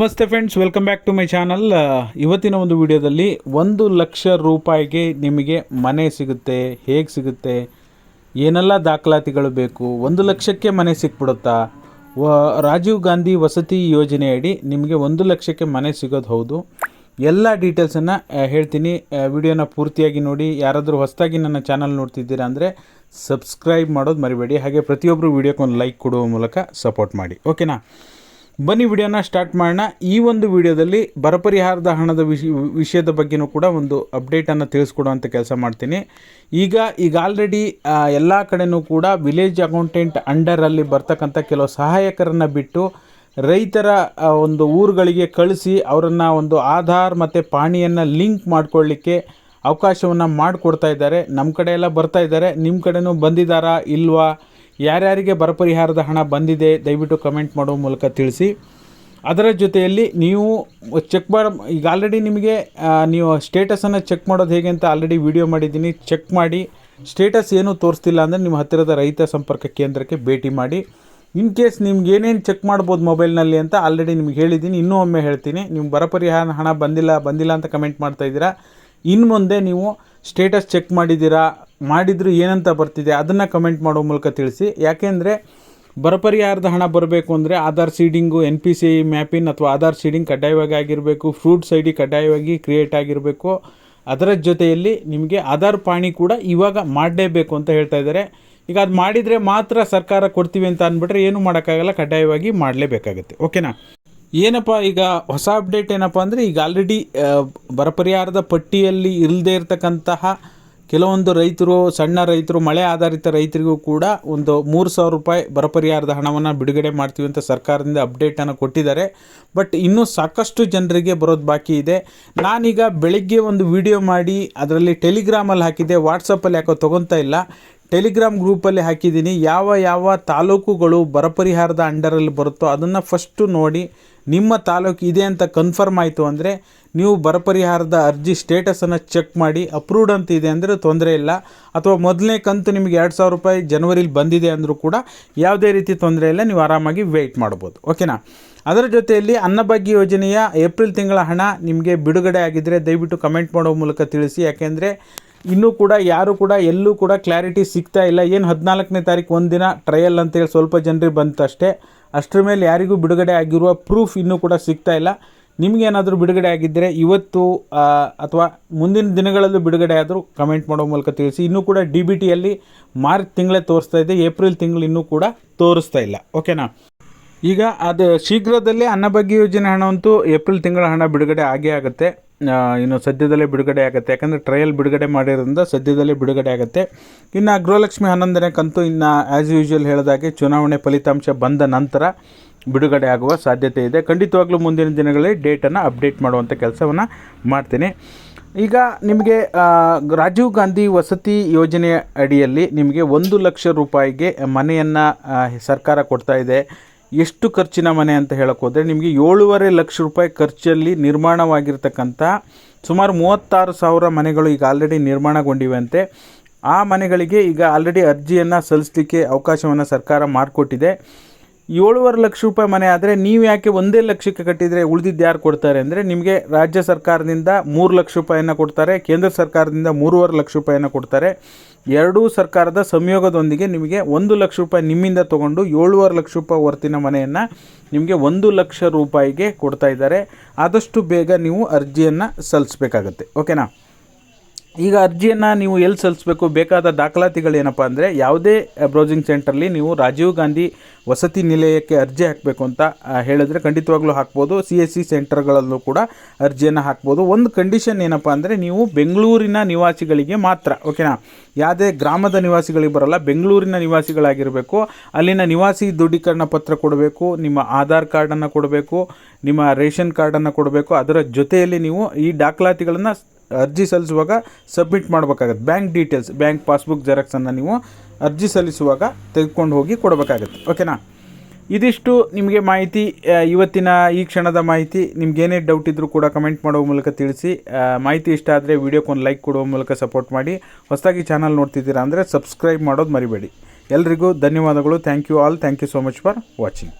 ನಮಸ್ತೆ friends welcome back to my channel ಇವತ್ತಿನ ಒಂದು ವಿಡಿಯೋದಲ್ಲಿ ಒಂದು ಲಕ್ಷ ರೂಪಾಯಿಗೆ ನಿಮಗೆ ಮನೆ ಸಿಗುತ್ತೆ, ಹೇಗೆ ಸಿಗುತ್ತೆ, ಏನೆಲ್ಲ ದಾಖಲಾತಿಗಳು ಬೇಕು, ಒಂದು ಲಕ್ಷಕ್ಕೆ ಮನೆ ಸಿಕ್ಬಿಡುತ್ತಾ? ವ, ರಾಜೀವ್ ಗಾಂಧಿ ವಸತಿ ಯೋಜನೆಯಡಿ ನಿಮಗೆ ಒಂದು ಲಕ್ಷಕ್ಕೆ ಮನೆ ಸಿಗೋದು ಹೌದು. ಎಲ್ಲ ಡೀಟೇಲ್ಸನ್ನು ಹೇಳ್ತೀನಿ. ವಿಡಿಯೋನ ಪೂರ್ತಿಯಾಗಿ ನೋಡಿ. ಯಾರಾದರೂ ಹೊಸದಾಗಿ ನನ್ನ ಚಾನಲ್ ನೋಡ್ತಿದ್ದೀರಾ ಅಂದರೆ ಸಬ್ಸ್ಕ್ರೈಬ್ ಮಾಡೋದು ಮರಿಬೇಡಿ. ಹಾಗೆ ಪ್ರತಿಯೊಬ್ಬರು ವಿಡಿಯೋಕ್ಕೆ ಒಂದು ಲೈಕ್ ಕೊಡುವ ಮೂಲಕ ಸಪೋರ್ಟ್ ಮಾಡಿ. ಓಕೆನಾ ಬನ್ನಿ ವಿಡಿಯೋನ ಸ್ಟಾರ್ಟ್ ಮಾಡೋಣ. ಈ ಒಂದು ವಿಡಿಯೋದಲ್ಲಿ ಬರ ಪರಿಹಾರದ ಹಣದ ವಿಷ, ವಿಷಯದ ಬಗ್ಗೆನೂ ಕೂಡ ಒಂದು ಅಪ್ಡೇಟನ್ನು ತಿಳಿಸ್ಕೊಡುವಂಥ ಕೆಲಸ ಮಾಡ್ತೀನಿ. ಈಗ ಈಗ ಆಲ್ರೆಡಿ ಎಲ್ಲ ಕಡೆಯೂ ಕೂಡ ವಿಲೇಜ್ ಅಕೌಂಟೆಂಟ್ ಅಂಡರಲ್ಲಿ ಬರ್ತಕ್ಕಂಥ ಕೆಲವು ಸಹಾಯಕರನ್ನು ಬಿಟ್ಟು ರೈತರ ಒಂದು ಊರುಗಳಿಗೆ ಕಳಿಸಿ ಅವರನ್ನು ಒಂದು ಆಧಾರ್ ಮತ್ತು ಪಾಣಿಯನ್ನು ಲಿಂಕ್ ಮಾಡಿಕೊಳ್ಳಿಕ್ಕೆ ಅವಕಾಶವನ್ನು ಮಾಡಿಕೊಡ್ತಾ ಇದ್ದಾರೆ. ನಮ್ಮ ಕಡೆ ಎಲ್ಲ ಬರ್ತಾ ಇದ್ದಾರೆ. ನಿಮ್ಮ ಕಡೆನೂ ಬಂದಿದ್ದಾರಾ? ಇಲ್ವಾ? ಯಾರ್ಯಾರಿಗೆ ಬರ ಪರಿಹಾರದ ಹಣ ಬಂದಿದೆ ದಯವಿಟ್ಟು ಕಮೆಂಟ್ ಮಾಡುವ ಮೂಲಕ ತಿಳಿಸಿ. ಅದರ ಜೊತೆಯಲ್ಲಿ ನೀವು ಚೆಕ್ ಮಾಡ, ಈಗ ಆಲ್ರೆಡಿ ನಿಮಗೆ ನೀವು ಸ್ಟೇಟಸನ್ನು ಚೆಕ್ ಮಾಡೋದು ಹೇಗೆ ಅಂತ ಆಲ್ರೆಡಿ ವಿಡಿಯೋ ಮಾಡಿದ್ದೀನಿ. ಚೆಕ್ ಮಾಡಿ ಸ್ಟೇಟಸ್ ಏನೂ ತೋರಿಸ್ತಿಲ್ಲ ಅಂದರೆ ನಿಮ್ಮ ಹತ್ತಿರದ ರೈತ ಸಂಪರ್ಕ ಕೇಂದ್ರಕ್ಕೆ ಭೇಟಿ ಮಾಡಿ. ಇನ್ ಕೇಸ್ ನಿಮ್ಗೆ ಏನೇನು ಚೆಕ್ ಮಾಡ್ಬೋದು ಮೊಬೈಲ್ನಲ್ಲಿ ಅಂತ ಆಲ್ರೆಡಿ ನಿಮ್ಗೆ ಹೇಳಿದ್ದೀನಿ. ಇನ್ನೂ ಒಮ್ಮೆ ಹೇಳ್ತೀನಿ. ನೀವು ಬರ ಪರಿಹಾರ ಹಣ ಬಂದಿಲ್ಲ ಬಂದಿಲ್ಲ ಅಂತ ಕಮೆಂಟ್ ಮಾಡ್ತಾ ಇದ್ದೀರಾ. ಇನ್ನು ಮುಂದೆ ನೀವು ಸ್ಟೇಟಸ್ ಚೆಕ್ ಮಾಡಿದ್ದೀರಾ ಮಾಡಿದ್ರು ಏನಂತ ಬರ್ತಿದೆ ಅದನ್ನು ಕಮೆಂಟ್ ಮಾಡೋ ಮೂಲಕ ತಿಳಿಸಿ. ಯಾಕೆಂದರೆ ಬರಪರಿಹಾರದ ಹಣ ಬರಬೇಕು ಅಂದರೆ Aadhaar seeding N P C mapping ಅಥವಾ ಆಧಾರ್ ಸೀಡಿಂಗ್ ಕಡ್ಡಾಯವಾಗಿ ಆಗಿರಬೇಕು ಫ್ರೂಟ್ಸ್ ಐ ಕಡ್ಡಾಯವಾಗಿ ಕ್ರಿಯೇಟ್ ಆಗಿರಬೇಕು. ಅದರ ಜೊತೆಯಲ್ಲಿ ನಿಮಗೆ ಆಧಾರ್ ಪಾಣಿ ಕೂಡ ಇವಾಗ ಮಾಡಲೇಬೇಕು ಅಂತ ಹೇಳ್ತಾ ಇದ್ದಾರೆ. ಈಗ ಅದು ಮಾಡಿದರೆ ಮಾತ್ರ ಸರ್ಕಾರ ಕೊಡ್ತೀವಿ ಅಂತ ಅಂದ್ಬಿಟ್ರೆ ಏನು ಮಾಡೋಕ್ಕಾಗಲ್ಲ, ಕಡ್ಡಾಯವಾಗಿ ಮಾಡಲೇಬೇಕಾಗುತ್ತೆ. ಓಕೆನಾ ಏನಪ್ಪ ಈಗ ಹೊಸ ಅಪ್ಡೇಟ್ ಏನಪ್ಪ ಅಂದರೆ ಈಗ ಆಲ್ರೆಡಿ ಬರಪರಿಹಾರದ ಪಟ್ಟಿಯಲ್ಲಿ ಇಲ್ಲದೇ ಇರತಕ್ಕಂತಹ ಕೆಲವೊಂದು ರೈತರು, ಸಣ್ಣ ರೈತರು, ಮಳೆ ಆಧಾರಿತ ರೈತರಿಗೂ ಕೂಡ ಒಂದು ಮೂರು ಸಾವಿರ ರೂಪಾಯಿ ಬರ ಪರಿಹಾರದ ಹಣವನ್ನು ಬಿಡುಗಡೆ ಮಾಡ್ತೀವಿ ಅಂತ ಸರ್ಕಾರದಿಂದ ಅಪ್ಡೇಟನ್ನು ಕೊಟ್ಟಿದ್ದಾರೆ. ಬಟ್ ಇನ್ನೂ ಸಾಕಷ್ಟು ಜನರಿಗೆ ಬರೋದು ಬಾಕಿ ಇದೆ. ನಾನೀಗ ಬೆಳಿಗ್ಗೆ ಒಂದು ವಿಡಿಯೋ ಮಾಡಿ, ಅದರಲ್ಲಿ ಟೆಲಿಗ್ರಾಮಲ್ಲಿ ಹಾಕಿದ್ದೆ ವಾಟ್ಸಪ್ಪಲ್ಲಿ ಯಾಕೋ ತೊಗೊತಾ ಇಲ್ಲ. ಟೆಲಿಗ್ರಾಮ್ ಗ್ರೂಪಲ್ಲಿ ಹಾಕಿದ್ದೀನಿ. ಯಾವ ಯಾವ ತಾಲೂಕುಗಳು ಬರ ಪರಿಹಾರದ ಅಂಡರಲ್ಲಿ ಬರುತ್ತೋ ಅದನ್ನು ಫಸ್ಟು ನೋಡಿ ನಿಮ್ಮ ತಾಲೂಕು ಇದೆ ಅಂತ ಕನ್ಫರ್ಮ್ ಆಯಿತು ಅಂದರೆ ನೀವು ಬರ ಪರಿಹಾರದ ಅರ್ಜಿ ಸ್ಟೇಟಸನ್ನು ಚೆಕ್ ಮಾಡಿ. ಅಪ್ರೂವ್ಡ್ ಅಂತ ಇದೆ ಅಂದರೆ ತೊಂದರೆ ಇಲ್ಲ. ಅಥವಾ ಮೊದಲನೇ ಕಂತು ನಿಮಗೆ ಎರಡು ಸಾವಿರ ರೂಪಾಯಿ ಜನವರಿಲಿ ಬಂದಿದೆ ಅಂದರೂ ಕೂಡ ಯಾವುದೇ ರೀತಿ ತೊಂದರೆ ಇಲ್ಲ. ನೀವು ಆರಾಮಾಗಿ ವೆಯ್ಟ್ ಮಾಡ್ಬೋದು. ಓಕೆನಾ ಅದರ ಜೊತೆಯಲ್ಲಿ ಅನ್ನಭಾಗ್ಯ ಯೋಜನೆಯ ಏಪ್ರಿಲ್ ತಿಂಗಳ ಹಣ ನಿಮಗೆ ಬಿಡುಗಡೆ ಆಗಿದ್ದರೆ ದಯವಿಟ್ಟು ಕಮೆಂಟ್ ಮಾಡೋ ಮೂಲಕ ತಿಳಿಸಿ. ಯಾಕೆಂದರೆ ಇನ್ನೂ ಕೂಡ, ಯಾರು ಕೂಡ, ಎಲ್ಲೂ ಕೂಡ ಕ್ಲಾರಿಟಿ ಸಿಗ್ತಾ ಇಲ್ಲ. ಏನು ಹದಿನಾಲ್ಕನೇ ತಾರೀಕು ಒಂದಿನ ಟ್ರಯಲ್ ಅಂತೇಳಿ ಸ್ವಲ್ಪ ಜನರಿಗೆ ಬಂತಷ್ಟೇ ಅಷ್ಟರ ಮೇಲೆ ಯಾರಿಗೂ ಬಿಡುಗಡೆ ಆಗಿರುವ ಪ್ರೂಫ್ ಇನ್ನೂ ಕೂಡ ಸಿಗ್ತಾ ಇಲ್ಲ. ನಿಮಗೇನಾದರೂ ಬಿಡುಗಡೆ ಆಗಿದ್ದರೆ ಇವತ್ತು ಅಥವಾ ಮುಂದಿನ ದಿನಗಳಲ್ಲೂ ಬಿಡುಗಡೆ ಆದರೂ ಕಮೆಂಟ್ ಮಾಡೋ ಮೂಲಕ ತಿಳಿಸಿ. ಇನ್ನೂ ಕೂಡ ಡಿ ಬಿ ಟಿಯಲ್ಲಿ ಮಾರ್ಚ್ ತಿಂಗಳೇ ತೋರಿಸ್ತಾ ಇದೆ. ಏಪ್ರಿಲ್ ತಿಂಗಳು ಇನ್ನೂ ಕೂಡ ತೋರಿಸ್ತಾ ಇಲ್ಲ. ಓಕೆನಾ ಈಗ ಅದು ಶೀಘ್ರದಲ್ಲೇ ಅನ್ನಭಾಗ್ಯ ಯೋಜನೆ ಹಣವಂತೂ ಏಪ್ರಿಲ್ ತಿಂಗಳ ಹಣ ಬಿಡುಗಡೆ ಆಗೇ ಆಗುತ್ತೆ. ಇನ್ನು ಸದ್ಯದಲ್ಲೇ ಬಿಡುಗಡೆ ಆಗುತ್ತೆ. ಯಾಕಂದರೆ ಟ್ರಯಲ್ ಬಿಡುಗಡೆ ಮಾಡಿರೋದ್ರಿಂದ ಸದ್ಯದಲ್ಲೇ ಬಿಡುಗಡೆ ಆಗುತ್ತೆ. ಇನ್ನು ಗೃಹಲಕ್ಷ್ಮಿ ಹನ್ನೊಂದನೇ ಕಂತು ಇನ್ನು ಆ್ಯಸ್ ಯೂಶುವಲ್ ಹೇಳಿದಾಗೆ ಚುನಾವಣೆ ಫಲಿತಾಂಶ ಬಂದ ನಂತರ ಬಿಡುಗಡೆ ಆಗುವ ಸಾಧ್ಯತೆ ಇದೆ. ಖಂಡಿತವಾಗ್ಲೂ ಮುಂದಿನ ದಿನಗಳಲ್ಲಿ ಡೇಟನ್ನು ಅಪ್ಡೇಟ್ ಮಾಡುವಂಥ ಕೆಲಸವನ್ನು ಮಾಡ್ತೀನಿ. ಈಗ ನಿಮಗೆ ರಾಜೀವ್ ಗಾಂಧಿ ವಸತಿ ಯೋಜನೆಯ ಅಡಿಯಲ್ಲಿ ನಿಮಗೆ ಒಂದು ಲಕ್ಷ ರೂಪಾಯಿಗೆ ಮನೆಯನ್ನು ಸರ್ಕಾರ ಕೊಡ್ತಾ ಇದೆ. ಎಷ್ಟು ಖರ್ಚಿನ ಮನೆ ಅಂತ ಹೇಳಕ್ಕೆ ಹೋದರೆ ನಿಮಗೆ ಏಳೂವರೆ ಲಕ್ಷ ರೂಪಾಯಿ ಖರ್ಚಲ್ಲಿ ನಿರ್ಮಾಣವಾಗಿರ್ತಕ್ಕಂಥ ಸುಮಾರು ಮೂವತ್ತಾರು ಸಾವಿರ ಮನೆಗಳು ಈಗ ಆಲ್ರೆಡಿ ನಿರ್ಮಾಣಗೊಂಡಿವೆ ಆ ಮನೆಗಳಿಗೆ ಈಗ ಆಲ್ರೆಡಿ ಅರ್ಜಿಯನ್ನು ಸಲ್ಲಿಸಲಿಕ್ಕೆ ಅವಕಾಶವನ್ನು ಸರ್ಕಾರ ಮಾಡಿಕೊಟ್ಟಿದೆ. ಏಳುವರೆ ಲಕ್ಷ ರೂಪಾಯಿ ಮನೆ ಆದರೆ ನೀವು ಯಾಕೆ ಒಂದೇ ಲಕ್ಷಕ್ಕೆ ಕಟ್ಟಿದರೆ ಉಳಿದಿದ್ದು ಯಾರು ಕೊಡ್ತಾರೆ ಅಂದರೆ ನಿಮಗೆ ರಾಜ್ಯ ಸರ್ಕಾರದಿಂದ ಮೂರು ಲಕ್ಷ ರೂಪಾಯಿಯನ್ನು ಕೊಡ್ತಾರೆ, ಕೇಂದ್ರ ಸರ್ಕಾರದಿಂದ ಮೂರುವರೆ ಲಕ್ಷ ರೂಪಾಯಿಯನ್ನು ಕೊಡ್ತಾರೆ. ಎರಡೂ ಸರ್ಕಾರದ ಸಂಯೋಗದೊಂದಿಗೆ ನಿಮಗೆ ಒಂದು ಲಕ್ಷ ರೂಪಾಯಿ ನಿಮ್ಮಿಂದ ತೊಗೊಂಡು ಏಳುವರೆ ಲಕ್ಷ ರೂಪಾಯಿ ವರ್ತಿನ ಮನೆಯನ್ನು ನಿಮಗೆ ಒಂದು ಲಕ್ಷ ರೂಪಾಯಿಗೆ ಕೊಡ್ತಾ ಇದ್ದಾರೆ. ಆದಷ್ಟು ಬೇಗ ನೀವು ಅರ್ಜಿಯನ್ನು ಸಲ್ಲಿಸಬೇಕಾಗತ್ತೆ. ಓಕೆನಾ ಈಗ ಅರ್ಜಿಯನ್ನು ನೀವು ಎಲ್ಲಿ ಸಲ್ಲಿಸಬೇಕು? ಬೇಕಾದ ದಾಖಲಾತಿಗಳೇನಪ್ಪ ಅಂದರೆ ಯಾವುದೇ ಬ್ರೌಸಿಂಗ್ ಸೆಂಟರ್ಲಿ ನೀವು ರಾಜೀವ್ ಗಾಂಧಿ ವಸತಿ ನಿಲಯಕ್ಕೆ ಅರ್ಜಿ ಹಾಕಬೇಕು ಅಂತ ಹೇಳಿದ್ರೆ ಖಂಡಿತವಾಗ್ಲೂ ಹಾಕ್ಬೋದು. ಸಿ ಎಸ್ ಸಿ ಸೆಂಟರ್ಗಳಲ್ಲೂ ಕೂಡ ಅರ್ಜಿಯನ್ನು ಹಾಕ್ಬೋದು. ಒಂದು ಕಂಡೀಷನ್ ಏನಪ್ಪ ಅಂದರೆ ನೀವು ಬೆಂಗಳೂರಿನ ನಿವಾಸಿಗಳಿಗೆ ಮಾತ್ರ ಓಕೆನಾ ಯಾವುದೇ ಗ್ರಾಮದ ನಿವಾಸಿಗಳಿಗೆ ಬರಲ್ಲ, ಬೆಂಗಳೂರಿನ ನಿವಾಸಿಗಳಾಗಿರಬೇಕು. ಅಲ್ಲಿನ ನಿವಾಸಿ ದೃಢೀಕರಣ ಪತ್ರ ಕೊಡಬೇಕು, ನಿಮ್ಮ ಆಧಾರ್ ಕಾರ್ಡನ್ನು ಕೊಡಬೇಕು, ನಿಮ್ಮ ರೇಷನ್ ಕಾರ್ಡನ್ನು ಕೊಡಬೇಕು. ಅದರ ಜೊತೆಯಲ್ಲಿ ನೀವು ಈ ದಾಖಲಾತಿಗಳನ್ನು ಅರ್ಜಿ ಸಲ್ಲಿಸುವಾಗ ಸಬ್ಮಿಟ್ ಮಾಡಬೇಕಾಗತ್ತೆ. ಬ್ಯಾಂಕ್ ಡೀಟೇಲ್ಸ್, ಬ್ಯಾಂಕ್ ಪಾಸ್ಬುಕ್ ಜೆರಾಕ್ಸನ್ನು ನೀವು ಅರ್ಜಿ ಸಲ್ಲಿಸುವಾಗ ತೆಗೆದುಕೊಂಡು ಹೋಗಿ ಕೊಡಬೇಕಾಗತ್ತೆ. ಓಕೆನಾ ಇದಿಷ್ಟು ನಿಮಗೆ ಮಾಹಿತಿ ಇವತ್ತಿನ ಈ ಕ್ಷಣದ ಮಾಹಿತಿ. ನಿಮ್ಗೇನೇ ಡೌಟ್ ಇದ್ದರೂ ಕೂಡ ಕಮೆಂಟ್ ಮಾಡುವ ಮೂಲಕ ತಿಳಿಸಿ. ಮಾಹಿತಿ ಇಷ್ಟ ಆದರೆ ವೀಡಿಯೋಕ್ಕೊಂದು ಲೈಕ್ ಕೊಡುವ ಮೂಲಕ ಸಪೋರ್ಟ್ ಮಾಡಿ. ಹೊಸದಾಗಿ ಚಾನಲ್ ನೋಡ್ತಿದ್ದೀರಾ ಅಂದರೆ ಸಬ್ಸ್ಕ್ರೈಬ್ ಮಾಡೋದು ಮರಿಬೇಡಿ. ಎಲ್ರಿಗೂ ಧನ್ಯವಾದಗಳು. Thank you all thank you so much for watching